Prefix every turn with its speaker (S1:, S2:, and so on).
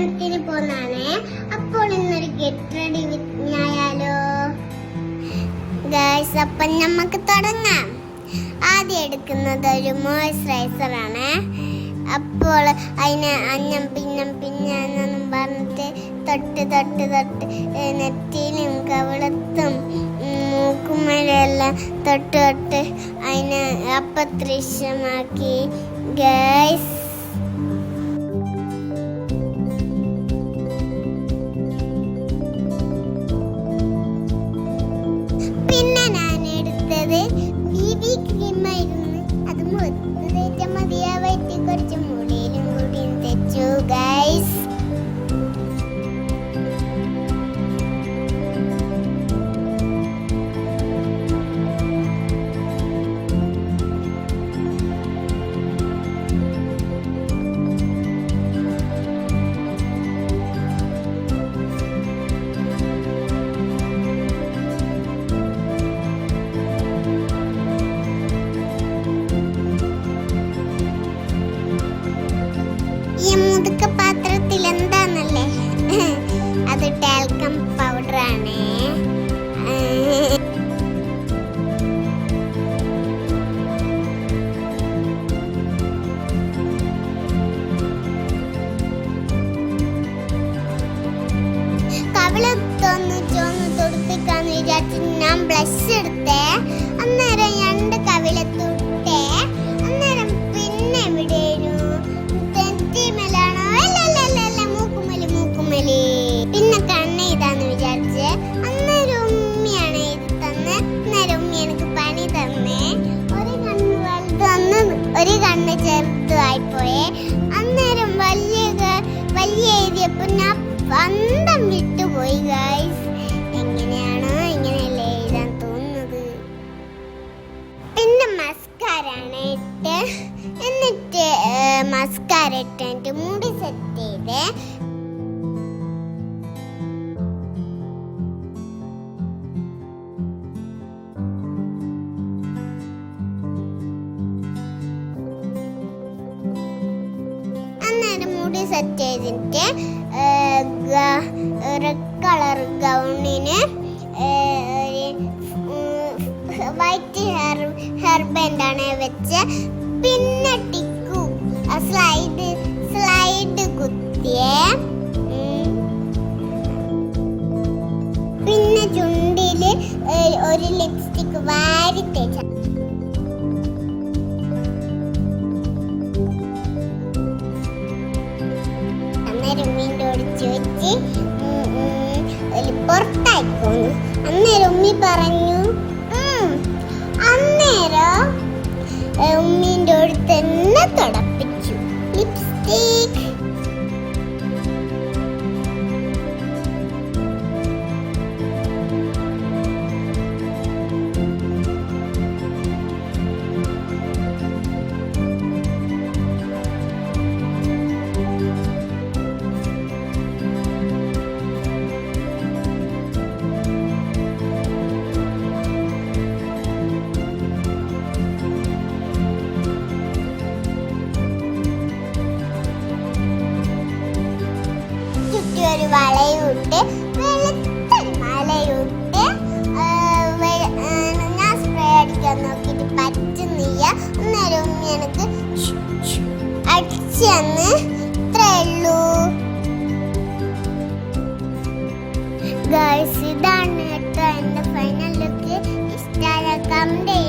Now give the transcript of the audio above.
S1: കല്യാണത്തിന് പോന്നാണ്. അപ്പോൾ ഇന്നൊരു ഗെറ്റ് റെഡി വിത്ത് ആയാലോ ഗൈസ് അപ്പം നമുക്ക് തുടങ്ങാം. ആദ്യം എടുക്കുന്നത് ഒരു മോയ്സ്ചറൈസർ ആണ്. അപ്പോൾ അതിന് അന്നം പിന്നം പിന്നെന്നും പറഞ്ഞിട്ട് തൊട്ട് തൊട്ട് തൊട്ട് നെറ്റിയിലും കവിളത്തും മൂക്കുമലെല്ലാം തൊട്ട് തൊട്ട് അതിനെ അപ്പദൃശ്യമാക്കി. ഗൈസ് പിന്നെ ഞാൻ ബ്ലഷ് എടുത്തേ. അന്നേരം രണ്ട് കവില തൊട്ടേ അന്നേരം പിന്നെ എവിടെയായിരുന്നു തെറ്റിമലാണോ അല്ലല്ലല്ല മൂക്കുമലി മൂക്കുമലി. പിന്നെ കണ്ണ ഇതാന്ന് വിചാരിച്ച് അന്നേരം ഉമ്മിയാണ് ഇത് തന്നെ. അന്നേരം ഉമ്മി എനിക്ക് പണി തന്നേ. ഒരു കണ്ണ് വലുത് തന്ന് ഒരു കണ്ണ് ചെറുതായിപ്പോയേ അന്നേരം വലിയ വലിയ എഴുതിയപ്പോ ഞാൻ പന്തം വിട്ടുപോയി ഗായ്സ് മസ്കാര ഇട്ട് എന്നിട്ട് മുടി സെറ്റ് ചെയ്തേ. മുടി സെറ്റ് റെഡ് കളർ ഗൗണിന് വൈറ്റ് ഹെയർ ഹെയർ വെച്ച് പിന്നെ ടിക്കു സ്ലൈഡ് സ്ലൈഡ് കുത്തിയേ. പിന്നെ ചുണ്ടിൽ ഒരു ലിപ്സ്റ്റിക് വാരി തേച്ച. അന്നേരം ഓട് ചോദിച്ച് ഒരു അന്നേരം ഉമ്മി പറഞ്ഞു ഞാൻ സ്പ്രേ അടിക്കാൻ ഇതാണ് കേട്ടോ എന്റെ ഫൈനൽ ലുക്ക് ഇഷ്ടമായ കമന്റ്